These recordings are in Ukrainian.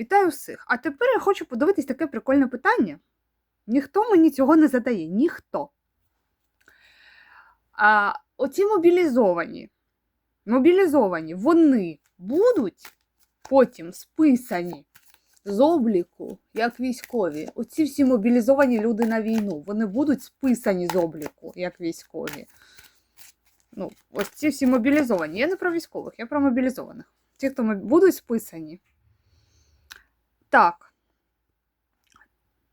Вітаю всіх! А тепер я хочу подивитись таке прикольне питання. Ніхто мені цього не задає. Ніхто. А оці мобілізовані, мобілізовані, вони будуть потім списані з обліку, як військові. Оці всі мобілізовані люди на війну, вони будуть списані з обліку, як військові. Ну, ось ці всі мобілізовані. Я не про військових, я про мобілізованих. Ті, хто будуть списані. Так.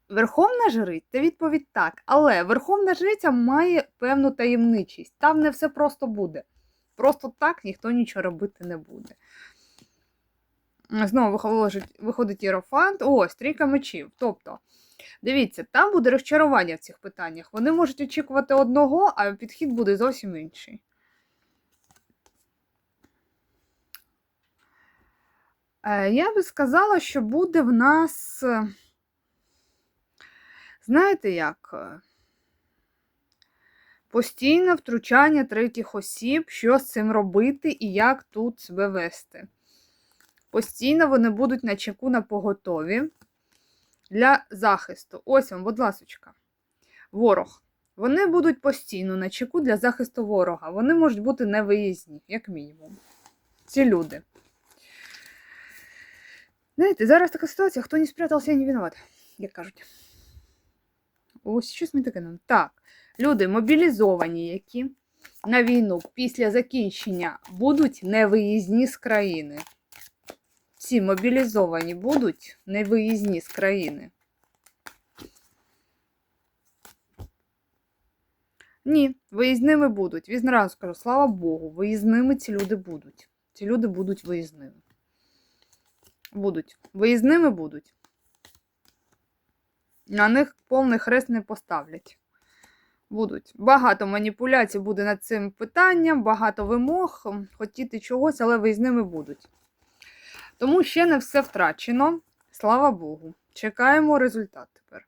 Верховна жриця, відповідь так. Але Верховна жриця має певну таємничість. Там не все просто буде. Просто так ніхто нічого робити не буде. Знову виходить, Єрофант. О, стрійка мечів. Тобто, дивіться, там буде розчарування в цих питаннях. Вони можуть очікувати одного, а підхід буде зовсім інший. Я би сказала, що буде в нас. е, Знаєте як? е, Постійне втручання третіх осіб, що з цим робити і як тут себе вести. Постійно вони будуть на чеку на поготові для захисту. Ось вам, будь ласочка. Ворог. Вони будуть постійно на чеку для захисту ворога. Вони можуть бути невиїзні, як мінімум. Ці люди. Знаєте, зараз така ситуація, хто не спрятався, не виноват, як кажуть. Ось щось ми таке. Так, люди мобілізовані, які на війну після закінчення будуть невиїзні з країни. Ці мобілізовані будуть невиїзні з країни. Ні, виїзними будуть. Відразу скажу, слава Богу, виїзними ці люди будуть. Ці люди будуть виїзними. Будуть. Виїзними будуть. На них повний хрест не поставлять. Будуть. Багато маніпуляцій буде над цим питанням, багато вимог, хотіти чогось, але виїзними будуть. Тому ще не все втрачено. Слава Богу. Чекаємо результат тепер.